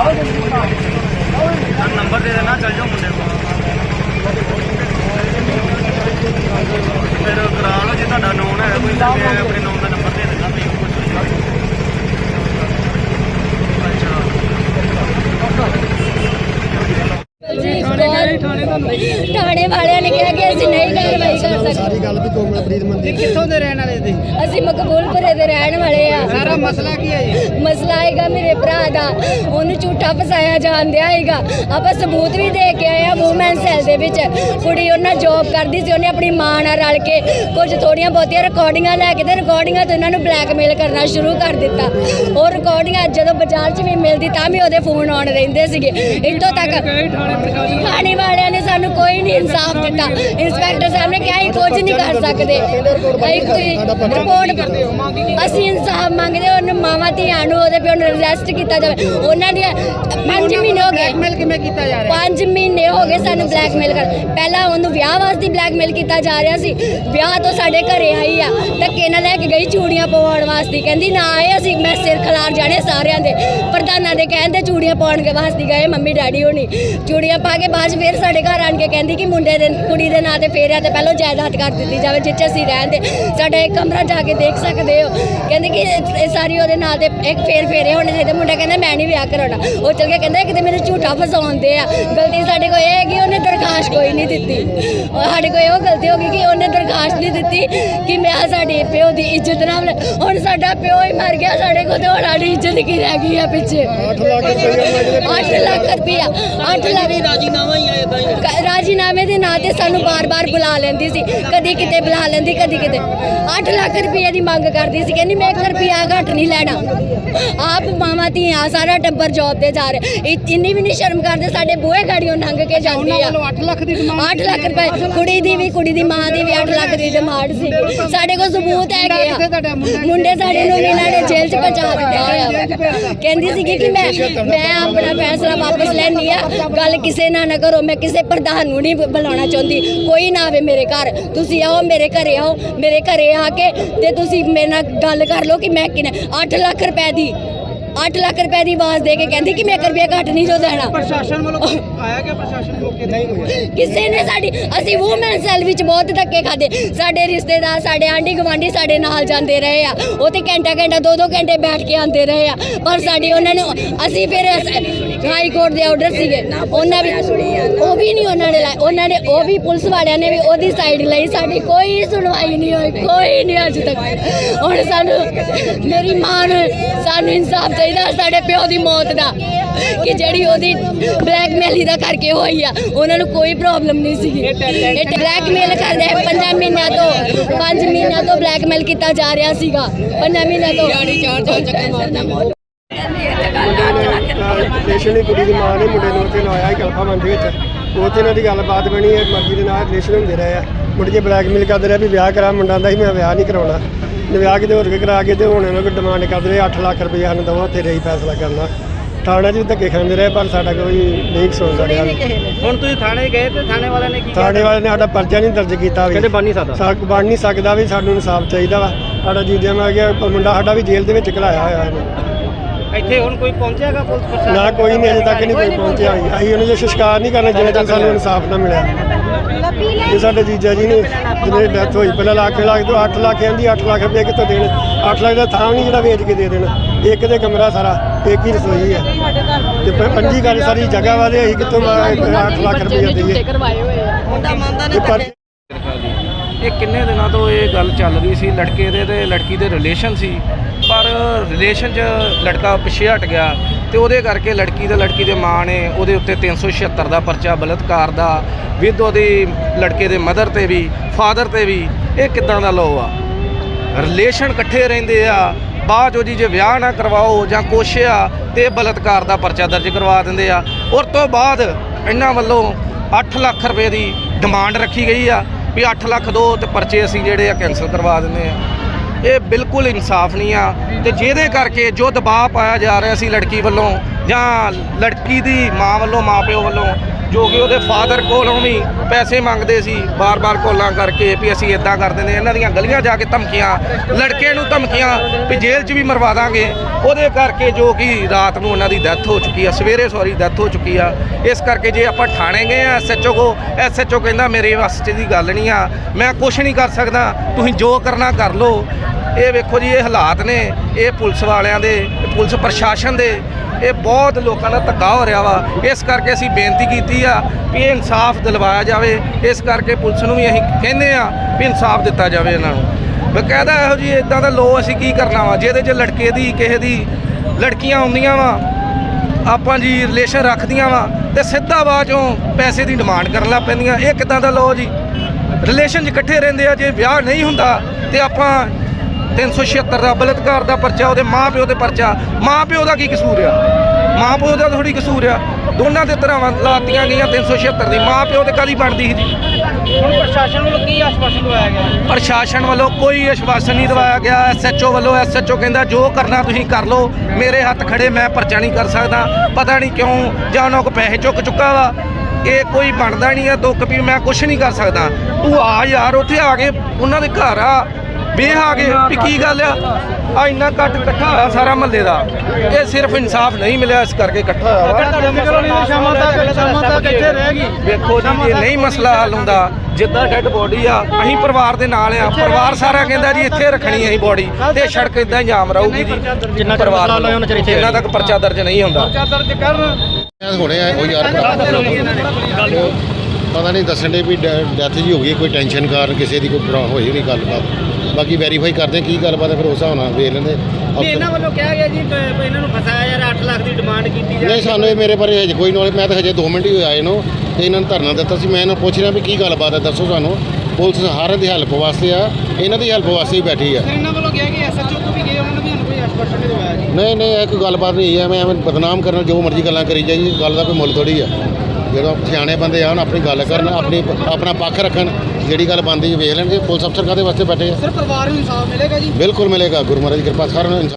Oh. ਥਾਣੇ ਵਾਲਿਆਂ ਨੇ ਕਿਹਾ ਕਿ ਅਸੀਂ ਨਹੀਂ ਕਾਰਵਾਈ ਕਰ ਸਕਦੇ। ਸਾਰੀ ਗੱਲ ਵੀ ਕੋਮਲਪ੍ਰੀਤ ਮੰਦੀ ਕਿੱਥੋਂ ਦੇ ਰਹਿਣ ਵਾਲੇ ਤੇ ਅਸੀਂ ਮਕਬੂਲਪੁਰੇ ਦੇ ਰਹਿਣ ਵਾਲੇ ਆ। ਸਾਰਾ ਮਸਲਾ ਕੀ ਹੈ ਜੀ? ਮਸਲਾ ਹੈਗਾ ਮੇਰੇ ਭਰਾ ਦਾ। ਉਹਨੂੰ ਝੂਠਾ ਫਸਾਇਆ ਜਾਂਦਿਆ ਹੈਗਾ। ਆਪਾਂ ਸਬੂਤ ਵੀ ਦੇ ਕੇ ਆਏ ਆ ਵੂਮਨ ਸੈਲ ਦੇ ਵਿੱਚ। ਕੁੜੀ ਉਹਨਾਂ ਜੌਬ ਕਰਦੀ ਸੀ ਉਹਨੇ ਆਪਣੀ ਮਾਂ ਨਾਲ ਰਲ ਕੇ ਕੁਝ ਥੋੜੀਆਂ ਬਹੁਤੀਆਂ ਰਿਕਾਰਡਿੰਗਾਂ ਲੈ ਕੇ ਤੇ ਰਿਕਾਰਡਿੰਗਾਂ ਤੋਂ ਇਹਨਾਂ ਨੂੰ ਬਲੈਕਮੇਲ ਕਰਨਾ ਸ਼ੁਰੂ ਕਰ ਦਿੱਤਾ। ਉਹ ਰਿਕਾਰਡਿੰਗਾਂ ਜਦੋਂ ਬਾਜ਼ਾਰ 'ਚ ਵੀ ਮਿਲਦੀ ਤਾਂ ਵੀ ਉਹਦੇ ਫੋਨ ਆਉਣ ਰਹਿੰਦੇ ਸੀਗੇ। ਇੱਥੋਂ ਤੱਕ ਥਾਣੇ ਵਾਲਿਆਂ ਨੇ ਸਾਨੂੰ ਕੋਈ ਨਹੀਂ ਇਨਸਾਫ ਦਿੱਤਾ। ਇੰਸਪੈਕਟਰ ਸਾਹਿਬ ਨੇ ਕਿਹਾ ਅਸੀਂ ਕੁਝ ਨਹੀਂ ਕਰ ਸਕਦੇ। ਅਸੀਂ ਕੋਈ ਰਿਪੋਰਟ ਅਸੀਂ ਇਨਸਾਫ ਮੰਗਦੇ ਉਹਨੂੰ ਮਾਵਾਂ ਧੀਆਂ ਨੂੰ ਉਹਦੇ ਪਿਓ ਨੂੰ ਅਰੈਸਟ ਕੀਤਾ ਜਾਵੇ। ਉਹਨਾਂ ਦੀ 5 ਮਹੀਨੇ ਹੋ ਗਏ। ਬਲੈਕਮੇਲ ਕਿਵੇਂ ਕੀਤਾ ਜਾ ਰਿਹਾ? 5 ਮਹੀਨੇ ਹੋ ਗਏ ਸਾਨੂੰ ਬਲੈਕਮੇਲ ਕਰ ਪਹਿਲਾਂ ਉਹਨੂੰ ਵਿਆਹ ਵਾਸਤੇ ਬਲੈਕਮੇਲ ਕੀਤਾ ਜਾ ਰਿਹਾ ਸੀ। ਵਿਆਹ ਤੋਂ ਸਾਡੇ ਘਰੇ ਆਈ ਆ। ਧੱਕੇ ਨਾਲ ਲੈ ਕੇ ਗਈ ਚੂੜੀਆਂ ਪਵਾਉਣ ਵਾਸਤੇ। ਕਹਿੰਦੀ ਨਾ ਆਏ ਅਸੀਂ ਮੈਂ ਸਿਰ ਖਲਾਰ ਜਾਣੇ ਸਾਰਿਆਂ ਦੇ। ਪ੍ਰਧਾਨਾਂ ਦੇ ਕਹਿੰਦੇ ਚੂੜੀਆਂ ਪਾਉਣ ਕੇ ਵਾਸਤੇ ਗਏ ਮੰਮੀ ਡੈਡੀ ਹੋਣੀ ਚੂੜੀਆਂ ਪਾ ਕੇ ਬਾਅਦ 'ਚ ਫਿਰ ਸਾਡੇ ਘਰ ਆਣ ਕੇ ਕਹਿੰਦੀ ਕਿ ਮੁੰਡੇ ਦੇ ਕੁੜੀ ਦੇ ਨਾਂ ਤੇ ਫੇਰਿਆ ਤੇ ਪਹਿਲਾਂ ਜਾਇਦਾਦ ਕਰ ਦਿੱਤੀ ਜਾਵੇ ਜਿੱਥੇ ਅਸੀਂ ਰਹਿੰਦੇ ਸਾਡਾ ਇੱਕ ਕਮਰਾ ਜਾ ਕੇ ਦੇਖ ਸਕਦੇ ਹੋ। ਕਹਿੰਦੇ ਕਿ ਇਹ ਸਾਰੀ ਉਹਦੇ ਨਾਂ ਤੇ ਇੱਕ ਫੇਰ ਫੇਰੇ ਹੋਣੇ ਚਾਹੀਦੇ। ਮੁੰਡਾ ਕਹਿੰਦਾ ਮੈਂ ਨਹੀਂ ਵਿਆਹ ਕਰਾਉਣਾ। ਉਹ ਚਲ ਕੇ ਕਹਿੰਦਾ ਕਿਤੇ ਮੈਨੂੰ ਝੂਠਾ ਫਸਾਉਂਦੇ ਆ। ਗਲਤੀ ਸਾਡੇ ਕੋਲ ਇਹ ਹੈ ਕਿ ਉਹਨੇ ਦਰਖਾਸਤ ਕੋਈ ਨਹੀਂ ਦਿੱਤੀ। ਉਹ ਸਾਡੇ ਕੋਲ ਇਹੋ ਗਲਤੀ ਹੋ ਗਈ ਕਿ ਉਹਨੇ ਦਰਖਾਸਤ ਨਹੀਂ ਦਿੱਤੀ ਕਿ ਮੈਂ ਸਾਡੇ ਪਿਓ ਦੀ ਇੱਜ਼ਤ ਨਾ ਹੁਣ ਸਾਡਾ ਪਿਓ ਹੀ ਮਰ ਗਿਆ ਸਾਡੇ ਕੋਲ ਤੇ ਹੁਣ ਸਾਡੀ ਇੱਜ਼ਤ ਕੀ ਰਹਿ ਗਈ ਆ ਪਿੱਛੇ? 8 ਲੱਖ ਰੁਪਏ 8 ਲੱਖ ਰੁਪਇਆ 8 ਲੱਖ ਤਾਂ ਕ- ਰਾਜੀਨਾਮੇ ਦੇ ਨਾਂ ਤੇ ਸਾਨੂੰ ਬਾਰ-ਬਾਰ ਬੁਲਾ ਲੈਂਦੀ ਸੀ। ਕਦੀ ਕਿਤੇ ਬੁਲਾ ਲੈਂਦੀ ਕਦੀ ਕਿਤੇ। 8 ਲੱਖ ਰੁਪਏ ਦੀ ਮੰਗ ਕਰਦੀ ਸੀ। ਕਹਿੰਦੀ ਮੈਂ 1 ਰੁਪਿਆ ਘੱਟ ਨਹੀਂ ਲੈਣਾ। ਆਪ ਮਾਵਾਂ ਧੀਆਂ ਸਾਰਾ ਟੱਬਰ ਜੌਬ ਤੇ ਜਾ ਰਿਹਾ। ਇੰਨੀ ਵੀ ਨਹੀਂ ਸ਼ਰਮ ਕਰਦੇ ਸਾਡੇ ਬੂਹੇ ਗਾੜੀਆਂ ਲੰਘ ਕੇ ਜਾਂਦੇ ਆ। ਵੱਲੋਂ 8 ਲੱਖ ਦੀ ਡਿਮਾਂਡ 8 ਲੱਖ ਰੁਪਏ ਕੁੜੀ ਦੀ ਵੀ ਕੁੜੀ ਦੀ ਮਾਂ ਦੀ ਵੀ 8 ਲੱਖ ਦੀ ਡਿਮਾਂਡ ਸੀ। ਸਾਡੇ ਕੋਲ ਸਬੂਤ ਹੈਗੇ ਆ। ਮੁੰਡਾ ਸਾਡੇ ਨੂੰ ਵੀ ਇਹਨਾਂ ਨੇ ਜੇਲ੍ਹ 'ਚ ਪਹੁੰਚਾ ਦਿੱਤਾ ਹੋਇਆ ਕਹਿੰਦੀ ਸੀਗੀ ਕਿ ਮੈਂ ਮੈਂ ਆਪਣਾ ਫੈਸਲਾ ਵਾਪਸ ਲੈਣੀ ਆ। ਗੱਲ ਕਿਸੇ ਨਾਲ ਨਾ ਕਰੋ ਮੈਂ ਕਿਸੇ ਪ੍ਰਧਾਨ ਨੂੰ ਨਹੀਂ ਬੁਲਾਉਣਾ ਚਾਹੁੰਦੀ। ਕੋਈ ਨਾ ਆਵੇ ਮੇਰੇ ਘਰ। ਤੁਸੀਂ ਆਓ ਮੇਰੇ ਘਰੇ ਆਓ ਮੇਰੇ ਘਰੇ ਆ ਕੇ ਤੇ ਤੁਸੀਂ ਮੇਰੇ ਨਾਲ ਗੱਲ ਕਰ ਲਓ ਕਿ ਮੈਂ ਕਿਨੇ 8 ਲੱਖ ਰੁਪਏ ਦੀ 8 ਲੱਖ ਰੁਪਏ ਦੀ ਆਵਾਜ਼ ਦੇ ਕੇ ਕਹਿੰਦੀ ਕਿ ਮੈਂ 1 ਰੁਪਿਆ ਘੱਟ ਨਹੀਂ ਜੋ ਦੇਣਾ। ਪ੍ਰਸ਼ਾਸਨ ਵੱਲੋਂ ਆਇਆ ਕਿ ਪ੍ਰਸ਼ਾਸਨ ਮੌਕੇ ਨਹੀਂ ਹੋਇਆ ਕਿਸੇ ਨੇ ਸਾਡੀ ਅਸੀਂ ਵੂਮਨ ਸੈਲ ਵਿੱਚ ਬਹੁਤ ਧੱਕੇ ਖਾਦੇ ਸਾਡੇ ਰਿਸ਼ਤੇਦਾਰ ਸਾਡੇ ਆਂਢੀ ਗਵਾਂਢੀ ਸਾਡੇ ਨਾਲ ਜਾਂਦੇ ਰਹੇ ਆ। ਉਹ ਤੇ ਘੰਟਾ ਘੰਟਾ ਦੋ ਦੋ ਘੰਟੇ ਬੈਠ ਕੇ ਆਉਂਦੇ ਰਹੇ ਆ। ਪਰ ਸਾਡੀ ਉਹਨਾਂ ਨੇ ਅਸੀਂ ਫਿਰ ਹਾਈ ਕੋਰਟ ਦੇ ਆਰਡਰ ਸੀਗੇ। ਉਹਨਾਂ ਵੀ ਉਹ ਵੀ ਨਹੀਂ ਉਹਨਾਂ ਨੇ ਲਾਏ। ਉਹਨਾਂ ਨੇ ਉਹ ਵੀ ਪੁਲਿਸ ਵਾਲਿਆਂ ਨੇ ਵੀ ਉਹਦੀ ਸਾਈਡ ਲਈ। ਸਾਡੀ ਕੋਈ ਸੁਣਵਾਈ ਨਹੀਂ ਹੋਈ। ਕੋਈ ਨਹੀਂ ਅੱਜ ਤੱਕ। ਹੁਣ ਸਾਨੂੰ ਮੇਰੀ ਮਾਂ ਨੂੰ ਸਾਨੂੰ ਇਨਸਾਫ ਚਾਹੀਦਾ ਸਾਡੇ ਪਿਓ ਦੀ ਮੌਤ ਦਾ। ਕਿ ਜਿਹੜੀ ਉਹਦੀ ਬਲੈਕਮੇਲੀ ਦਾ ਕਰਕੇ ਹੋਈ ਆ। ਉਹਨਾਂ ਨੂੰ ਕੋਈ ਪ੍ਰੋਬਲਮ ਨਹੀਂ ਸੀਗੀ। ਇਹ ਬਲੈਕਮੇਲ ਕਰਦੇ ਪੰਜਾਂ ਮਹੀਨਿਆਂ ਤੋਂ ਪੰਜ ਮਹੀਨਿਆਂ ਤੋਂ ਬਲੈਕਮੇਲ ਕੀਤਾ ਜਾ ਰਿਹਾ ਸੀਗਾ। ਪੰਜਾਂ ਮਹੀਨਿਆਂ ਤੋਂ ਰਿਲੇਸ਼ਨ ਦੀ ਕੁੜੀ ਦੀ ਮਾਂ ਨੇ ਮੁੰਡੇ ਨੂੰ ਉੱਥੇ ਲਾਇਆ ਕਲਫਾ ਮੰਦ ਵਿੱਚ। ਉੱਥੇ ਇਹਨਾਂ ਦੀ ਗੱਲਬਾਤ ਬਣੀ ਹੈ ਮਰਜ਼ੀ ਦੇ ਨਾਲ ਰਿਲੇਸ਼ਨ ਹੁੰਦੇ ਰਹੇ ਆ। ਮੁੰਡੇ ਜੇ ਬਲੈਕਮੇਲ ਕਰਦੇ ਰਹੇ ਵੀ ਵਿਆਹ ਕਰਾ ਮੁੰਡਾ ਦਾ ਸੀ ਮੈਂ ਵਿਆਹ ਨਹੀਂ ਕਰਾਉਣਾ। ਤੇ ਵਿਆਹ ਕਿਤੇ ਹੋਰ ਕੇ ਕਰਾ ਕੇ ਤੇ ਹੁਣ ਇਹਨਾਂ ਕੋਲ ਡਿਮਾਂਡ ਕਰਦੇ ਰਹੇ 8 ਲੱਖ ਰੁਪਏ ਸਾਨੂੰ ਦਵਾ ਉੱਥੇ ਰਹੀ ਫੈਸਲਾ ਕਰਨਾ। ਥਾਣੇ 'ਚ ਧੱਕੇ ਖਾਂਦੇ ਰਹੇ ਪਰ ਸਾਡਾ ਕੋਈ ਨਹੀਂ ਸੁਣਦਾ ਰਿਹਾ ਹੁਣ ਤੁਸੀਂ ਥਾਣੇ ਗਏ ਤੇ ਥਾਣੇ ਵਾਲਿਆਂ ਨੇ ਕੀ ਥਾਣੇ ਵਾਲੇ ਨੇ ਸਾਡਾ ਪਰਚਾ ਨਹੀਂ ਦਰਜ ਕੀਤਾ ਵੀ। ਕਹਿੰਦੇ ਬਣ ਨਹੀਂ ਸਕਦਾ। ਸਾਕ ਬਣ ਨਹੀਂ ਸਕਦਾ ਵੀ ਸਾਨੂੰ ਇਨਸਾਫ ਚਾਹੀਦਾ ਵਾ। ਸਾਡਾ ਜੀਂਦਿਆਂ ਮਰ ਗਿਆ ਪਰ ਮੁੰਡਾ ਸਾਡਾ ਵੀ ਜੇਲ੍ਹ ਦੇ ਵਿੱਚ ਘਲਾਇਆ ਹੋਇਆ ਇਹਨੇ। ਇੱਥੇ ਹੁਣ ਕੋਈ ਪਹੁੰਚਿਆਗਾ ਪੁਲਿਸ ਪ੍ਰਸ਼ਾਸਨ? ਨਾ ਕੋਈ ਨਹੀਂ ਅਜੇ ਤੱਕ ਨਹੀਂ ਕੋਈ ਪਹੁੰਚਿਆ ਜੀ। ਅਸੀਂ ਉਹਨੂੰ ਜੇ ਸ਼ਿਕਾਰ ਨਹੀਂ ਕਰਨਾ ਜਿੰਨੇ ਤੱਕ ਸਾਨੂੰ ਇਨਸਾਫ ਨਾ ਮਿਲਿਆ। ਇਹ ਸਾਡੇ ਜੀਜਾ ਜੀ ਨੇ ਜਿਹਨੇ ਡੈਥ ਹੋਈ। ਪਹਿਲਾਂ ਲੱਖ ਲੱਖ ਤੋਂ 8 ਲੱਖ ਕਹਿੰਦੀ 8 ਲੱਖ ਰੁਪਏ ਕਿੱਥੋਂ ਦੇਣ? 8 ਲੱਖ ਦਾ ਥਾਂ ਨਹੀਂ ਜਿਹੜਾ ਵੇਚ ਕੇ ਦੇ ਦੇਣਾ। ਇੱਕ ਦੇ ਕਮਰਾ ਸਾਰਾ ਇੱਕ ਹੀ ਰਸੋਈ ਹੈ। ਤੇ ਪੰਜੀ ਗੱਲ ਸਾਰੀ ਜਗ੍ਹਾ ਵਾਲੇ ਅਸੀਂ ਕਿੱਥੋਂ 8 ਲੱਖ ਰੁਪਏ ਦਈਏ। ਕਰਵਾਏ ਹੋਏ ਆ। ਤੇ ਪਰ ਇਹ ਕਿੰਨੇ ਦਿਨਾਂ ਤੋਂ ਇਹ ਗੱਲ ਚੱਲ ਰਹੀ ਸੀ? ਲੜਕੇ ਦੇ ਤੇ ਲੜਕੀ ਦੇ ਰਿਲੇਸ਼ਨ ਸੀ। ਪਰ ਰਿਲੇਸ਼ਨ 'ਚ ਲੜਕਾ ਪਿੱਛੇ ਹਟ ਗਿਆ ਤੇ ਉਹਦੇ ਕਰਕੇ ਲੜਕੀ ਤੇ ਲੜਕੀ ਦੇ ਮਾਂ ਨੇ ਉਹਦੇ ਉੱਤੇ 376 ਦਾ ਪਰਚਾ, ਬਲਤਕਾਰ ਦਾ ਵਿਦ ਉਹਦੀ ਲੜਕੇ ਦੇ ਮਦਰ ਤੇ ਵੀ ਫਾਦਰ ਤੇ ਵੀ, ਇਹ ਕਿੱਦਾਂ ਦਾ ਲੋ ਆ? ਰਿਲੇਸ਼ਨ ਇਕੱਠੇ ਰਹਿੰਦੇ ਆ, ਬਾਅਦ 'ਚੋਂ ਜੀ ਜੇ ਵਿਆਹ ਨਾ ਕਰਵਾਓ ਜਾਂ ਕੁਛ ਆ, ਤੇ ਇਹ ਬਲਤਕਾਰ ਦਾ ਪਰਚਾ ਦਰਜ ਕਰਵਾ ਦਿੰਦੇ ਆ। ਔਰ ਤੋਂ ਬਾਅਦ ਇਹਨਾਂ ਵੱਲੋਂ 8 ਲੱਖ ਰੁਪਏ ਦੀ ਡਿਮਾਂਡ ਰੱਖੀ ਗਈ ਆ, ਵੀ 8 ਲੱਖ ਦੋ ਤੇ ਪਰਚੇ ਅਸੀਂ ਜਿਹੜੇ ਆ ਕੈਨਸਲ ਕਰਵਾ ਦਿੰਦੇ ਆ। ਇਹ ਬਿਲਕੁਲ ਇਨਸਾਫ ਨਹੀਂ ਆ ਤੇ ਜਿਹਦੇ ਕਰਕੇ ਜੋ ਦਬਾਅ ਪਾਇਆ ਜਾ ਰਿਹਾ ਸੀ ਲੜਕੀ ਵੱਲੋਂ ਜਾਂ ਲੜਕੀ ਦੀ ਮਾਂ ਵੱਲੋਂ ਮਾਪਿਓ ਵੱਲੋਂ ਜੋ ਕਿ ਉਹਦੇ ਫਾਦਰ ਕੋਲੋਂ ਵੀ ਪੈਸੇ ਮੰਗਦੇ ਸੀ, ਬਾਰ-ਬਾਰ ਕੋਲਾਂ ਕਰਕੇ ਵੀ ਅਸੀਂ ਇਦਾਂ ਕਰ ਦਿੰਦੇ ਇਹਨਾਂ ਦੀਆਂ ਗਲੀਆਂ ਜਾ ਕੇ ਧਮਕੀਆਂ, ਲੜਕੇ ਨੂੰ ਧਮਕੀਆਂ ਵੀ ਜੇਲ੍ਹ 'ਚ ਵੀ ਮਰਵਾ ਦਾਂਗੇ। ਉਹਦੇ ਕਰਕੇ ਜੋ ਕਿ ਰਾਤ ਨੂੰ ਉਹਨਾਂ ਦੀ ਡੈਥ ਹੋ ਚੁੱਕੀ ਆ, ਸਵੇਰੇ ਸੌਰੀ ਡੈਥ ਹੋ ਚੁੱਕੀ ਆ। ਇਸ ਕਰਕੇ ਜੇ ਆਪਾਂ ਥਾਣੇ ਗਏ ਆ ਐਸਐਚਓ ਕੋ ਐਸਐਚਓ ਕਹਿੰਦਾ ਮੇਰੇ ਵੱਸ 'ਚ ਦੀ ਗੱਲ ਨਹੀਂ ਆ। ਮੈਂ ਕੁਝ ਨਹੀਂ ਕਰ ਸਕਦਾ, ਤੁਸੀਂ ਜੋ ਕਰਨਾ ਕਰ ਲਓ। ਇਹ ਵੇਖੋ ਜੀ, ਇਹ ਹਾਲਾਤ ਨੇ, ਇਹ ਪੁਲਿਸ ਵਾਲਿਆਂ ਦੇ, ਪੁਲਿਸ ਪ੍ਰਸ਼ਾਸਨ ਦੇ। ਇਹ ਬਹੁਤ ਲੋਕਾਂ ਨਾਲ ਧੱਕਾ ਹੋ ਰਿਹਾ ਵਾ। ਇਸ ਕਰਕੇ ਅਸੀਂ ਬੇਨਤੀ ਕੀਤੀ ਆ ਵੀ ਇਹ ਇਨਸਾਫ ਦਿਲਵਾਇਆ ਜਾਵੇ। ਇਸ ਕਰਕੇ ਪੁਲਿਸ ਨੂੰ ਵੀ ਅਸੀਂ ਕਹਿੰਦੇ ਆ ਵੀ ਇਨਸਾਫ ਦਿੱਤਾ ਜਾਵੇ ਇਹਨਾਂ ਨੂੰ। ਬਕਾਇਦਾ ਇਹੋ ਜੀ ਇਦਾਂ ਦਾ ਲੋ ਅਸੀਂ ਕੀ ਕਰਨਾ ਵਾ? ਜਿਹਦੇ 'ਚ ਲੜਕੇ ਦੀ, ਕਿਸੇ ਦੀ ਲੜਕੀਆਂ ਆਉਂਦੀਆਂ ਵਾ, ਆਪਾਂ ਜੀ ਰਿਲੇਸ਼ਨ ਰੱਖਦੀਆਂ ਵਾ ਤੇ ਸਿੱਧਾ ਬਾਅਦ ਚੋਂ ਪੈਸੇ ਦੀ ਡਿਮਾਂਡ ਕਰਨ ਲੱਗ ਪੈਂਦੀਆਂ। ਇਹ ਕਿਦਾਂ ਦਾ ਲੋ ਜੀ? ਰਿਲੇਸ਼ਨ 'ਚ ਇਕੱਠੇ ਰਹਿੰਦੇ ਆ। ਜੇ ਵਿਆਹ ਨਹੀਂ ਹੁੰਦਾ ਤੇ ਆਪਾਂ 376 ਦਾ ਬਲਤਕਾਰ ਦਾ ਪਰਚਾ ਉਹਦੇ ਮਾਂ ਪਿਓ ਦੇ ਪਰਚਾ। ਮਾਂ ਪਿਓ ਦਾ ਕੀ ਕਸੂਰ ਆ? ਮਾਂ ਪਿਓ ਦਾ ਥੋੜੀ ਕਸੂਰ ਆ। ਦੋਨਾਂ ਦੇ ਤਰ੍ਹਾਂ ਲਾਤੀਆਂ ਗਈਆਂ 376 ਦੀ। ਮਾਂ ਪਿਓ ਤੇ ਕਾਦੀ ਬਣਦੀ ਸੀ? ਹੁਣ ਪ੍ਰਸ਼ਾਸਨ ਵੱਲੋਂ ਕੀ ਆਸ਼ਵਾਸਨ ਦਵਾਇਆ ਗਿਆ? ਪ੍ਰਸ਼ਾਸਨ ਵੱਲੋਂ ਕੋਈ ਆਸ਼ਵਾਸਨ ਨਹੀਂ ਦਵਾਇਆ ਗਿਆ। ਐਸਐਚਓ ਵੱਲੋਂ ਐਸਐਚਓ ਕਹਿੰਦਾ ਜੋ ਕਰਨਾ ਤੁਸੀਂ ਕਰ ਲਓ। ਮੇਰੇ ਹੱਥ ਖੜੇ ਮੈਂ ਪਰਚਾ ਨਹੀਂ ਕਰ ਸਕਦਾ। ਪਤਾ ਨਹੀਂ ਕਿਉਂ ਜਾਂ ਉਹਨਾਂ ਕੋ ਪੈਸੇ ਚੁੱਕ ਚੁੱਕਾ ਵਾ। ਇਹ ਕੋਈ ਬਣਦਾ ਨਹੀਂ ਆ। ਦੁੱਖ ਵੀ ਮੈਂ ਕੁਝ ਨਹੀਂ ਕਰ ਸਕਦਾ। ਤੂੰ ਆ ਯਾਰ ਉੱਥੇ ਆ ਕੇ ਉਹਨਾਂ ਦੇ ਘਰ ਆ। ਵੇਖ ਆ ਕੇ ਵੀ ਕੀ ਗੱਲ ਆ? ਆ ਇੰਨਾ ਕੱਟ ਇਕੱਠਾ ਹੋਇਆ ਸਾਰਾ ਮਹੱਲੇ ਦਾ। ਇਹ ਸਿਰਫ ਇਨਸਾਫ ਨਹੀਂ ਮਿਲਿਆ ਇਸ ਕਰਕੇ ਇਕੱਠਾ ਹੋਇਆ ਵੇਖੋ ਜੀ ਜੇ ਨਹੀਂ ਮਸਲਾ ਹੱਲ ਹੁੰਦਾ। ਜਿੱਦਾਂ ਡੈੱਡ ਬੋਡੀ ਆ ਅਸੀਂ ਪਰਿਵਾਰ ਦੇ ਨਾਲ ਆ। ਪਰਿਵਾਰ ਸਾਰਾ ਕਹਿੰਦਾ ਜੀ ਇੱਥੇ ਰੱਖਣੀ ਹੈ ਬੋਡੀ। ਤੇ ਸੜਕ ਇਦਾਂ ਜਾਮ ਰਹੂਗੀ ਜੀ। ਜਿੰਨਾ ਪਰਿਵਾਰ ਜਿੰਨਾ ਤੱਕ ਪਰਚਾ ਦਰਜ ਨਹੀਂ ਹੁੰਦਾ। ਦਰਜ ਕਰਨ। ਇਹ ਹੁਣੇ ਆ ਉਹ ਯਾਰ ਪਤਾ ਨਹੀਂ ਦੱਸਣ ਦੇ ਵੀ ਡੈਥ ਜੀ ਹੋ ਗਈ ਕੋਈ ਟੈਨਸ਼ਨ ਕਾਰਨ ਕਿਸੇ ਦੀ ਕੋਈ ਪ੍ਰੋ- ਹੋਈ ਨਹੀਂ ਗੱਲਬਾਤ। ਬਾਕੀ ਵੈਰੀਫਾਈ ਕਰਦੇ ਕੀ ਗੱਲਬਾਤ ਹੈ ਫਿਰ ਉਸ ਹਿਸਾਬ ਨਾਲ ਵੇਖ ਲੈਂਦੇ ਨਹੀਂ ਇਹਨਾਂ ਵੱਲੋਂ ਕਿਹਾ ਗਿਆ ਜੀ ਪ- ਇਹਨਾਂ ਨੂੰ ਫਸਾਇਆ ਯਾਰ 8 ਲੱਖ ਦੀ ਡਿਮਾਂਡ ਕੀਤੀ ਜਾ ਨਹੀਂ ਸਾਨੂੰ ਇਹ ਮੇਰੇ ਬਾਰੇ ਹਜੇ ਕੋਈ ਨੌਲੇਜ ਮੈਂ ਤਾਂ ਹਜੇ 2 ਮਿੰਟ ਹੀ ਹੋਏ ਆਏ ਨੂੰ ਤੇ ਇਹਨਾਂ ਨੂੰ ਧਰਨਾ ਦਿੱਤਾ ਸੀ। ਮੈਂ ਇਹਨਾਂ ਨੂੰ ਪੁੱਛ ਰਿਹਾ ਵੀ ਕੀ ਗੱਲਬਾਤ ਹੈ ਦੱਸੋ ਸਾਨੂੰ। ਪੁਲਿਸ ਹਰ ਦੀ ਹੈਲਪ ਵਾਸਤੇ ਆ ਇਹਨਾਂ ਦੀ ਹੈਲਪ ਵਾਸਤੇ ਹੀ ਬੈਠੀ ਆ। ਇਹਨਾਂ ਵੱਲੋਂ ਕਿਹਾ ਕਿ ਐਸਐਚਓ ਕੋ ਵੀ ਗਏ ਉਹਨਾਂ ਨੇ ਵੀ ਕੋਈ ਆਸ਼ਵਾਸਨ ਨਹੀਂ ਦਵਾਇਆ ਜੀ। ਨਹੀਂ ਨਹੀਂ ਇਹ ਕੋਈ ਗੱਲਬਾਤ ਨਹੀਂ ਹੈ ਮੈਂ ਐਵੇਂ ਬਦਨਾਮ ਕਰਨ ਜੋ ਮਰਜ਼ੀ ਗੱਲਾਂ ਕਰੀ ਜਾਈਏ ਗੱਲ ਦਾ ਕੋਈ ਮੁੱਲ ਥੋੜੀ ਆ। ਜਦੋਂ ਸਿਆਣੇ ਬੰਦੇ ਆਉਣ ਆਪਣੀ ਗੱਲ ਕਰਨ ਆਪਣੀ ਆਪਣਾ ਪੱਖ ਰੱਖਣ ਜਿਹੜੀ ਗੱਲ ਬੰਦੀ ਵੇਖ ਲੈਣਗੇ। ਪੁਲਿਸ ਅਫਸਰ ਕਾਦੇ ਵਾਸਤੇ ਬੈਠੇ ਆ? ਸਿਰ ਪਰਿਵਾਰ ਨੂੰ ਇਨਸਾਫ ਮਿਲੇਗਾ ਜੀ। ਬਿਲਕੁਲ ਮਿਲੇਗਾ। ਗੁਰੂ ਮਹਾਰਾਜ ਦੀ ਕਿਰਪਾ ਸਾਰਿਆਂ ਨੂੰ